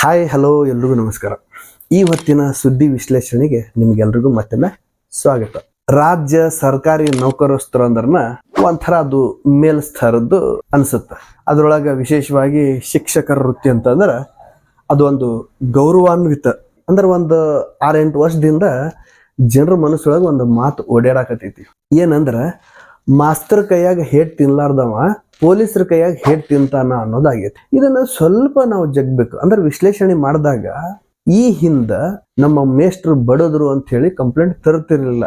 Hi hello ಎಲ್ರಿಗೂ ನಮಸ್ಕಾರ. ಈ ಹೊತ್ತಿನ ಸುದ್ದಿ ವಿಶ್ಲೇಷಣೆಗೆ ನಿಮ್ಗೆಲ್ರಿಗೂ ಮತ್ತೊಮ್ಮೆ ಸ್ವಾಗತ. ರಾಜ್ಯ ಸರ್ಕಾರಿ ನೌಕರಸ್ಥರು ಅಂದ್ರನ ಒಂಥರ ಅದು ಮೇಲ್ಸ್ತರದ್ದು ಅನ್ಸುತ್ತೆ. ಅದರೊಳಗೆ ವಿಶೇಷವಾಗಿ ಶಿಕ್ಷಕರ ವೃತ್ತಿ ಅಂತಂದ್ರೆ ಅದು ಒಂದು ಗೌರವಾನ್ವಿತ. ಅಂದ್ರೆ ಒಂದು ಆರೆಂಟು ವರ್ಷದಿಂದ ಜನರ ಮನಸ್ಸೊಳಗೆ ಒಂದು ಮಾತು ಓಡಾಡಕತ್ತೈತಿ ಏನಂದ್ರೆ, ಮಾಸ್ತರ್ ಕೈಯಾಗ ಹೇಟ್ ತಿನ್ಲಾರ್ದವ ಪೊಲೀಸರ ಕೈಯಾಗ ಹೇಟ್ ತಿಂತಾನ ಅನ್ನೋದಾಗೈತಿ. ಇದನ್ನ ಸ್ವಲ್ಪ ನಾವು ಜಗ್ಬೇಕು. ಅಂದ್ರೆ ವಿಶ್ಲೇಷಣೆ ಮಾಡಿದಾಗ ಈ ಹಿಂದ ನಮ್ಮ ಮೇಷ್ಟ್ರು ಬಡದ್ರು ಅಂತ ಹೇಳಿ ಕಂಪ್ಲೇಂಟ್ ತರ್ತಿರ್ಲಿಲ್ಲ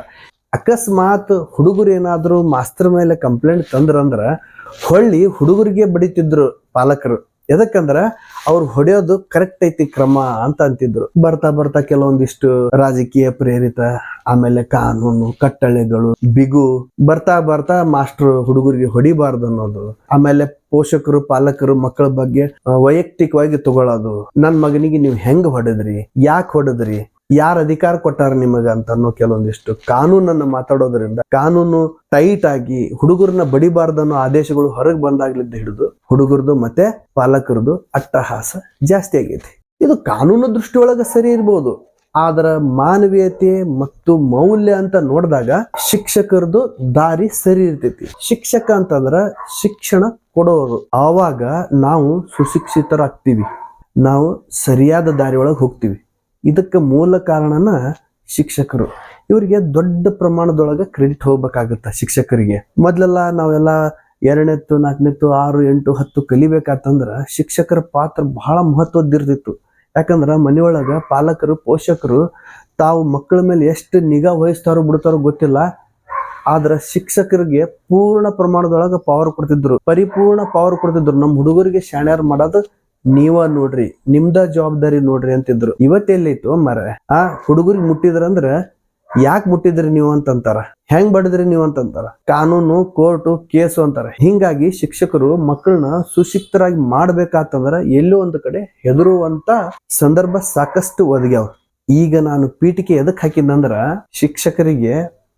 ಅಕಸ್ಮಾತ್ ಹುಡುಗರು ಏನಾದ್ರು ಮಾಸ್ತರ್ ಮೇಲೆ ಕಂಪ್ಲೇಂಟ್ ತಂದ್ರಂದ್ರ ಹೊಳ್ಳಿ ಹುಡುಗರಿಗೆ ಬಡಿತಿದ್ರು ಪಾಲಕರು. ಎದಕ್ಕಂದ್ರ ಅವ್ರು ಹೊಡೆಯೋದು ಕರೆಕ್ಟ್ ಐತಿ ಕ್ರಮ ಅಂತ ಅಂತಿದ್ರು. ಬರ್ತಾ ಬರ್ತಾ ಕೆಲವೊಂದಿಷ್ಟು ರಾಜಕೀಯ ಪ್ರೇರಿತ, ಆಮೇಲೆ ಕಾನೂನು, ಕಟ್ಟಳೆಗಳು, ಬಿಗು, ಬರ್ತಾ ಬರ್ತಾ ಮಾಸ್ಟರ್ ಹುಡುಗರಿಗೆ ಹೊಡಿಬಾರ್ದು ಅನ್ನೋದು, ಆಮೇಲೆ ಪೋಷಕರು, ಪಾಲಕರು ಮಕ್ಕಳ ಬಗ್ಗೆ ವೈಯಕ್ತಿಕವಾಗಿ ತಗೊಳ್ಳೋದು ನನ್ ಮಗನಿಗೆ ನೀವು ಹೆಂಗ್ ಹೊಡೆದ್ರಿ? ಯಾಕೆ ಹೊಡೆದ್ರಿ? ಯಾರ ಅಧಿಕಾರ ಕೊಟ್ಟಾರ ನಿಮಗ ಅಂತ ಅನ್ನೋ ಕೆಲವೊಂದಿಷ್ಟು ಕಾನೂನನ್ನ ಮಾತಾಡೋದ್ರಿಂದ ಕಾನೂನು ಟೈಟ್ ಆಗಿ ಹುಡುಗರನ್ನ ಬಡಿಬಾರ್ದು ಅನ್ನೋ ಆದೇಶಗಳು ಹೊರಗೆ ಬಂದಾಗ್ಲಿದ್ದ ಹಿಡಿದು ಹುಡುಗರದು ಮತ್ತೆ ಪಾಲಕರದು ಅಟ್ಟಹಾಸ ಜಾಸ್ತಿ ಆಗೈತಿ. ಇದು ಕಾನೂನು ದೃಷ್ಟಿಯೊಳಗೆ ಸರಿ ಇರ್ಬೋದು. ಆದ್ರ ಮಾನವೀಯತೆ ಮತ್ತು ಮೌಲ್ಯ ಅಂತ ನೋಡಿದಾಗ ಶಿಕ್ಷಕರದು ದಾರಿ ಸರಿ ಇರ್ತೈತಿ. ಶಿಕ್ಷಕ ಅಂತಂದ್ರ ಶಿಕ್ಷಣ ಕೊಡೋರು. ಆವಾಗ ನಾವು ಸುಶಿಕ್ಷಿತರಾಗ್ತೀವಿ. ನಾವು ಸರಿಯಾದ ದಾರಿ ಒಳಗೆ ಹೋಗ್ತೀವಿ. ಇದಕ್ಕೆ ಮೂಲ ಕಾರಣನ ಶಿಕ್ಷಕರು. ಇವರಿಗೆ ದೊಡ್ಡ ಪ್ರಮಾಣದೊಳಗೆ ಕ್ರೆಡಿಟ್ ಹೋಗ್ಬೇಕಾಗುತ್ತೆ ಶಿಕ್ಷಕರಿಗೆ. ಮೊದಲೆಲ್ಲ ನಾವೆಲ್ಲ ಎರಡನೇತ್ತು ನಾಲ್ಕನೇತ್ತು ಆರು, ಎಂಟು, ಹತ್ತು ಕಲಿಬೇಕಾತಂದ್ರೆ ಶಿಕ್ಷಕರ ಪಾತ್ರ ಬಹಳ ಮಹತ್ವದ್ದಿರ್ತಿತ್ತು. ಯಾಕಂದ್ರೆ ಮನೆಯೊಳಗೆ ಪಾಲಕರು, ಪೋಷಕರು ತಾವು ಮಕ್ಕಳ ಮೇಲೆ ಎಷ್ಟು ನಿಗಾ ವಹಿಸ್ತಾರೋ ಬಿಡ್ತಾರೋ ಗೊತ್ತಿಲ್ಲ. ಆದ್ರೆ ಶಿಕ್ಷಕರಿಗೆ ಪೂರ್ಣ ಪ್ರಮಾಣದೊಳಗೆ ಪವರ್ ಕೊಡ್ತಿದ್ರು. ಪರಿಪೂರ್ಣ ಪವರ್ ಕೊಡ್ತಿದ್ರು. ನಮ್ಮ ಹುಡುಗರಿಗೆ ಶಾಣ್ಯಾರು ಮಾಡೋದು ನೀವ ನೋಡ್ರಿ, ನಿಮ್ದ ಜವಾಬ್ದಾರಿ ನೋಡ್ರಿ ಅಂತಿದ್ರು. ಇವತ್ತೆಲ್ಲೈತು ಮರ ಆ, ಹುಡುಗರಿಗೆ ಮುಟ್ಟಿದ್ರಂದ್ರ ಯಾಕೆ ಮುಟ್ಟಿದ್ರಿ ನೀವು ಅಂತಂತಾರ? ಹೆಂಗ್ ಬಡದ್ರಿ ನೀವು ಅಂತಂತಾರ? ಕಾನೂನು, ಕೋರ್ಟು, ಕೇಸು ಅಂತಾರ. ಹಿಂಗಾಗಿ ಶಿಕ್ಷಕರು ಮಕ್ಕಳನ್ನ ಸುಶಿಕ್ತರಾಗಿ ಮಾಡ್ಬೇಕಾತಂದ್ರ ಎಲ್ಲೋ ಒಂದು ಕಡೆ ಹೆದರುವಂತ ಸಂದರ್ಭ ಸಾಕಷ್ಟು ಒದಗ್ಯಾವ. ಈಗ ನಾನು ಪೀಠಿಕೆ ಎದಕ್ ಹಾಕಿದ್ನಂದ್ರ ಶಿಕ್ಷಕರಿಗೆ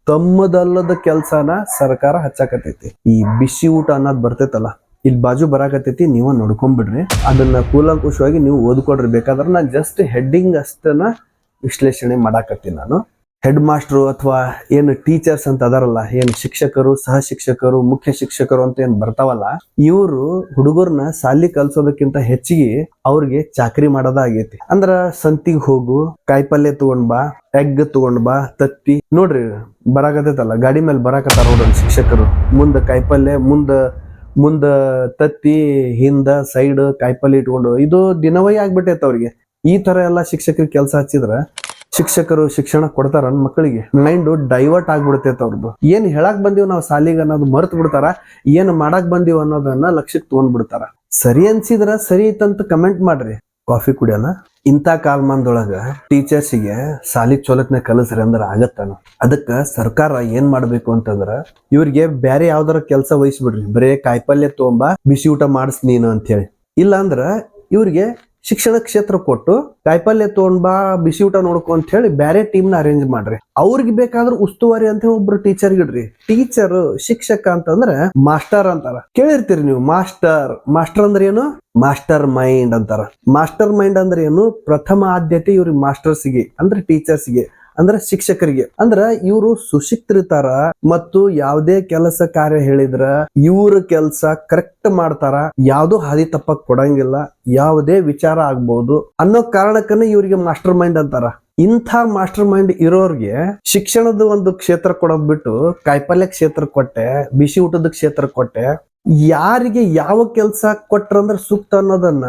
ತಮ್ಮದಲ್ಲದ ಕೆಲ್ಸನ ಸರ್ಕಾರ ಹಚ್ಚಾಕತೈತಿ ಈ ಬಿಸಿ ಊಟ ಅನ್ನೋದ್ ಬರ್ತೈತಲ್ಲ ಇಲ್ಲಿ ಬಾಜು ಬರಾಕತ್ತೈತಿ, ನೀವು ನೋಡ್ಕೊಂಡ್ಬಿಡ್ರಿ ಅದನ್ನ ಕೂಲಂಕುಷವಾಗಿ ನೀವು ಓದ್ಕೊಡ್ರಿ. ಬೇಕಾದ್ರೆ ನಾನು ಜಸ್ಟ್ ಹೆಡ್ಡಿಂಗ್ ಅಷ್ಟನ್ನ ವಿಶ್ಲೇಷಣೆ ಮಾಡಾಕತ್ತೀನಿ ನಾನು. ಹೆಡ್ ಮಾಸ್ಟ್ರು ಅಥವಾ ಏನು ಟೀಚರ್ಸ್ ಅಂತ ಅದಾರಲ್ಲ, ಏನು ಶಿಕ್ಷಕರು ಸಹ ಶಿಕ್ಷಕರು ಮುಖ್ಯ ಶಿಕ್ಷಕರು ಅಂತ ಏನ್ ಬರ್ತಾವಲ್ಲ, ಇವರು ಹುಡುಗರನ್ನ ಸಾಲಿ ಕಲ್ಸೋದಕ್ಕಿಂತ ಹೆಚ್ಚಿಗೆ ಅವ್ರಿಗೆ ಚಾಕ್ರಿ ಮಾಡೋದಾಗೈತಿ ಅಂದ್ರ ಸಂತಿಗ್ ಹೋಗು ಕಾಯಿಪಲ್ಯ ತಗೊಂಡ್ ಬಾ ಎಗ್ ತಗೊಂಡ್ ಬಾ, ತತ್ತಿ. ನೋಡ್ರಿ, ಬರಾಕತ್ತೈತಲ್ಲ, ಗಾಡಿ ಮೇಲೆ ಬರಾಕತ್ತಾರ ನೋಡ್ರಿ ಶಿಕ್ಷಕರು. ಮುಂದ ಕಾಯಿಪಲ್ಯ ಮುಂದ ಮುಂದ ತತ್ತಿ, ಹಿಂದ ಸೈಡ್ ಕಾಯಿಪಲ್ಲೆ ಇಟ್ಕೊಂಡು, ಇದು ದಿನವೈ ಆಗ್ಬಿಟ್ಟೈತೆ ಅವ್ರಿಗೆ. ಈ ತರ ಎಲ್ಲ ಶಿಕ್ಷಕರಿಗೆ ಕೆಲಸ ಹಚ್ಚಿದ್ರ ಶಿಕ್ಷಕರು ಶಿಕ್ಷಣ ಕೊಡ್ತಾರ ಮಕ್ಕಳಿಗೆ. ಮೈಂಡ್ ಡೈವರ್ಟ್ ಆಗ್ಬಿಡ್ತೈತೆ ಅವ್ರದ್ದು ಏನ್ ಹೇಳಕ್ ಬಂದಿವ್ ನಾವು ಸಾಲಿಗೆ ಅನ್ನೋದು ಮರ್ತ್ ಬಿಡ್ತಾರ, ಏನ್ ಮಾಡಕ್ ಬಂದಿವ್ ಅನ್ನೋದನ್ನ ಲಕ್ಷ್ಯಕ್ಕೆ ತಗೊಂಡ್ಬಿಡ್ತಾರ ಸರಿ ಅನ್ಸಿದ್ರ ಸರಿ ಇತ್ತಂತ ಕಮೆಂಟ್ ಮಾಡ್ರಿ. ಕಾಫಿ ಕುಡಿಯೋಣ. ಇಂಥ ಕಾಲಮಾನದೊಳಗ ಟೀಚರ್ಸಿಗೆ ಸಾಲಿ ಚೊಲಕ್ನ ಕಲಿಸ್ರಿ ಅಂದ್ರ ಆಗತ್ತಾನ. ಅದಕ್ಕ ಸರ್ಕಾರ ಏನ್ ಮಾಡ್ಬೇಕು ಅಂತಂದ್ರ ಇವ್ರಿಗೆ ಬೇರೆ ಯಾವ್ದಾರ ಕೆಲಸ ವಹಿಸ್ಬಿಡ್ರಿ. ಬರೇ ಕಾಯಿಪಲ್ಯ ತೊಗೊಂಬ, ಬಿಸಿ ಊಟ ಮಾಡಿಸ್ ನೀನು ಅಂತ ಹೇಳಿ ಇಲ್ಲ ಇವ್ರಿಗೆ ಶಿಕ್ಷಣ ಕ್ಷೇತ್ರ ಕೊಟ್ಟು ಕಾಯಿಪಲ್ಯ ತಗೊಂಡ್ ಬಾ, ಬಿಸಿ ಊಟ ನೋಡ್ಕೊ ಅಂತ ಹೇಳಿ ಬೇರೆ ಟೀಮ್ನ ಅರೇಂಜ್ ಮಾಡ್ರಿ. ಅವ್ರಿಗೆ ಬೇಕಾದ್ರೆ ಉಸ್ತುವಾರಿ ಅಂತ ಹೇಳಿ ಒಬ್ರು ಟೀಚರ್ ಇಡ್ರಿ. ಟೀಚರ್ ಶಿಕ್ಷಕ ಅಂತಂದ್ರ ಮಾಸ್ಟರ್ ಅಂತಾರ. ಕೇಳಿರ್ತೀರಿ ನೀವು ಮಾಸ್ಟರ್ ಮಾಸ್ಟರ್ ಅಂದ್ರೆ ಏನು? ಮಾಸ್ಟರ್ ಮೈಂಡ್ ಅಂತಾರ. ಮಾಸ್ಟರ್ ಮೈಂಡ್ ಅಂದ್ರೆ ಏನು? ಪ್ರಥಮ ಆದ್ಯತೆ ಇವ್ರಿಗೆ ಮಾಸ್ಟರ್ಸ್ಗೆ ಅಂದ್ರೆ ಟೀಚರ್ಸ್ಗೆ ಅಂದ್ರೆ ಶಿಕ್ಷಕರಿಗೆ. ಅಂದ್ರ ಇವರು ಸುಶಿಕ್ತರಿತಾರ ಮತ್ತು ಯಾವುದೇ ಕೆಲಸ ಕಾರ್ಯ ಹೇಳಿದ್ರ ಇವ್ರ ಕೆಲಸ ಕರೆಕ್ಟ್ ಮಾಡ್ತಾರ, ಯಾವ್ದು ಹಾದಿ ತಪ್ಪಕ್ ಕೊಡಂಗಿಲ್ಲ, ಯಾವುದೇ ವಿಚಾರ ಆಗ್ಬಹುದು ಅನ್ನೋ ಕಾರಣಕ್ಕನ ಇವರಿಗೆ ಮಾಸ್ಟರ್ ಮೈಂಡ್ ಅಂತಾರ. ಇಂಥ ಮಾಸ್ಟರ್ ಮೈಂಡ್ ಇರೋರ್ಗೆ ಶಿಕ್ಷಣದ ಒಂದು ಕ್ಷೇತ್ರ ಕೊಡೋದ್ ಬಿಟ್ಟು ಕಾಯಿಪಲ್ಯ ಕ್ಷೇತ್ರ ಕೊಟ್ಟೆ, ಬಿಸಿ ಊಟದ ಕ್ಷೇತ್ರ ಕೊಟ್ಟೆ, ಯಾರಿಗೆ ಯಾವ ಕೆಲಸ ಕೊಟ್ರಂದ್ರೆ ಸೂಕ್ತ ಅನ್ನೋದನ್ನ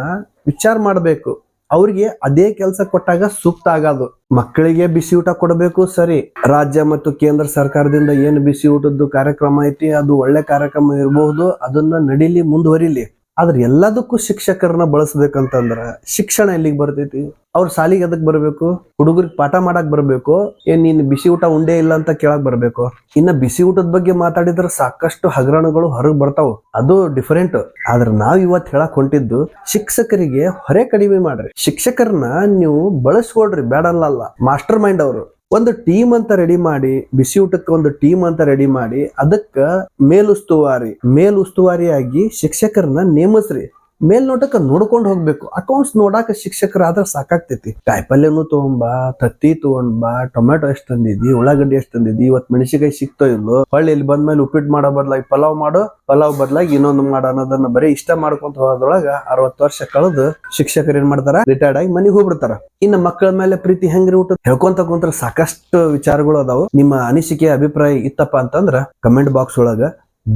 ವಿಚಾರ ಮಾಡ್ಬೇಕು. ಅವ್ರಿಗೆ ಅದೇ ಕೆಲಸ ಕೊಟ್ಟಾಗ ಸೂಕ್ತ ಆಗೋದು. ಮಕ್ಕಳಿಗೆ ಬಿಸಿ ಊಟ ಕೊಡಬೇಕು ಸರಿ. ರಾಜ್ಯ ಮತ್ತು ಕೇಂದ್ರ ಸರ್ಕಾರದಿಂದ ಏನು ಬಿಸಿ ಊಟದ್ದು ಕಾರ್ಯಕ್ರಮ ಐತಿ, ಅದು ಒಳ್ಳೆ ಕಾರ್ಯಕ್ರಮ ಇರಬಹುದು ಅದನ್ನ ನಡೀಲಿ ಮುಂದುವರಿಲಿ. ಆದ್ರೆ ಎಲ್ಲದಕ್ಕೂ ಶಿಕ್ಷಕರನ್ನ ಬಳಸ್ಬೇಕಂತಂದ್ರ ಶಿಕ್ಷಣ ಎಲ್ಲಿಗೆ ಬರ್ತೈತಿ? ಅವ್ರ ಸಾಲಿಗೆ ಎದಕ್ ಬರಬೇಕು? ಹುಡುಗರಿಗೆ ಪಾಠ ಮಾಡಕ್ ಬರಬೇಕು? ಏನ್ ನೀನ್ ಬಿಸಿ ಊಟ ಉಂಡೇ ಇಲ್ಲ ಅಂತ ಕೇಳಕ್ ಬರಬೇಕು? ಇನ್ನ ಬಿಸಿ ಊಟದ ಬಗ್ಗೆ ಮಾತಾಡಿದ್ರೆ ಸಾಕಷ್ಟು ಹಗರಣಗಳು ಹೊರಗೆ ಬರ್ತಾವ. ಅದು ಡಿಫರೆಂಟ್ ಆದ್ರೆ ನಾವ್ ಇವತ್ ಹೇಳಕ್ ಹೊಂಟಿದ್ದು ಶಿಕ್ಷಕರಿಗೆ ಹೊರೆ ಕಡಿಮೆ ಮಾಡ್ರಿ. ಶಿಕ್ಷಕರನ್ನ ನೀವು ಬಳಸ್ಕೊಳ್ರಿ ಬೇಡಲ್ಲ ಮಾಸ್ಟರ್ ಮೈಂಡ್ ಅವರು. ಒಂದು ಟೀಮ್ ಅಂತ ರೆಡಿ ಮಾಡಿ, ಬಿಸಿ ಊಟಕ್ಕೆ ಒಂದು ಟೀಮ್ ಅಂತ ರೆಡಿ ಮಾಡಿ, ಅದಕ್ಕ ಮೇಲುಸ್ತುವಾರಿ, ಮೇಲುಸ್ತುವಾರಿಯಾಗಿ ಶಿಕ್ಷಕರನ್ನ ನೇಮಿಸ್ರಿ. ಮೇಲ್ನೋಟಕ್ಕೆ ನೋಡ್ಕೊಂಡು ಹೋಗ್ಬೇಕು. ಅಕೌಂಟ್ಸ್ ನೋಡಾಕ ಶಿಕ್ಷಕರಾದ್ರ ಸಾಕಾಗ್ತೈತಿ. ಕಾಯಿಪಲ್ಯನು ತಗೊಂಬಾ, ತತ್ತಿ ತಗೊಂಡ್ಬಾ ಟೊಮೆಟೊ ಎಷ್ಟ್ ತಂದಿದ್ದಿ ಉಳ್ಳಾಗಡ್ಡಿ ಎಷ್ಟ್ ತಂದಿದ್ದಿ ಇವತ್ ಮೆಣಸಿಕಾಯಿ ಸಿಕ್ತೋ ಇಲ್ಲೋ ಹೊಳ್ಳಿ ಇಲ್ಲಿ ಬಂದ್ಮೇಲೆ ಉಪ್ಪಿಟ್ಟು ಮಾಡೋ ಬದ್ಲಾಗಿ, ಪಲಾವ್ ಮಾಡೋ, ಪಲಾವ್ ಬದ್ಲಾಗಿ ಇನ್ನೊಂದು ಮಾಡ ಅನ್ನೋದನ್ನ ಬರೀ ಇಷ್ಟ ಮಾಡ್ಕೊಂತ ಹೋಗೋದ್ರೊಳಗ ಅರವತ್ತು ವರ್ಷ ಕಳೆದು ಶಿಕ್ಷಕರು ಏನ್ ಮಾಡ್ತಾರ? ರಿಟೈರ್ಡ್ ಆಗಿ ಮನೆಗೆ ಹೋಗ್ಬಿಡ್ತಾರ. ಇನ್ನು ಮಕ್ಕಳ ಮೇಲೆ ಪ್ರೀತಿ ಹೆಂಗ್ರಿ ಊಟ ಹೇಳ್ಕೊಂತ ಕುಂತ್ರ ಸಾಕಷ್ಟು ವಿಚಾರಗಳು ಅದಾವ. ನಿಮ್ಮ ಅನಿಸಿಕೆ ಅಭಿಪ್ರಾಯ ಇತ್ತಪ್ಪ ಅಂತಂದ್ರ ಕಮೆಂಟ್ ಬಾಕ್ಸ್ ಒಳಗ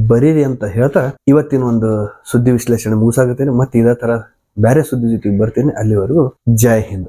ಬರೀರಿ ಅಂತ ಹೇಳ್ತಾ ಇವತ್ತಿನ ಒಂದು ಸುದ್ದಿ ವಿಶ್ಲೇಷಣೆ ಮುಗಿಸಾಗುತ್ತೇನೆ. ಮತ್ತೆ ಇದೇ ತರ ಬೇರೆ ಸುದ್ದಿ ಜೊತೆಗೆ ಬರ್ತೀನಿ. ಅಲ್ಲಿವರೆಗೂ ಜೈ ಹಿಂದ್.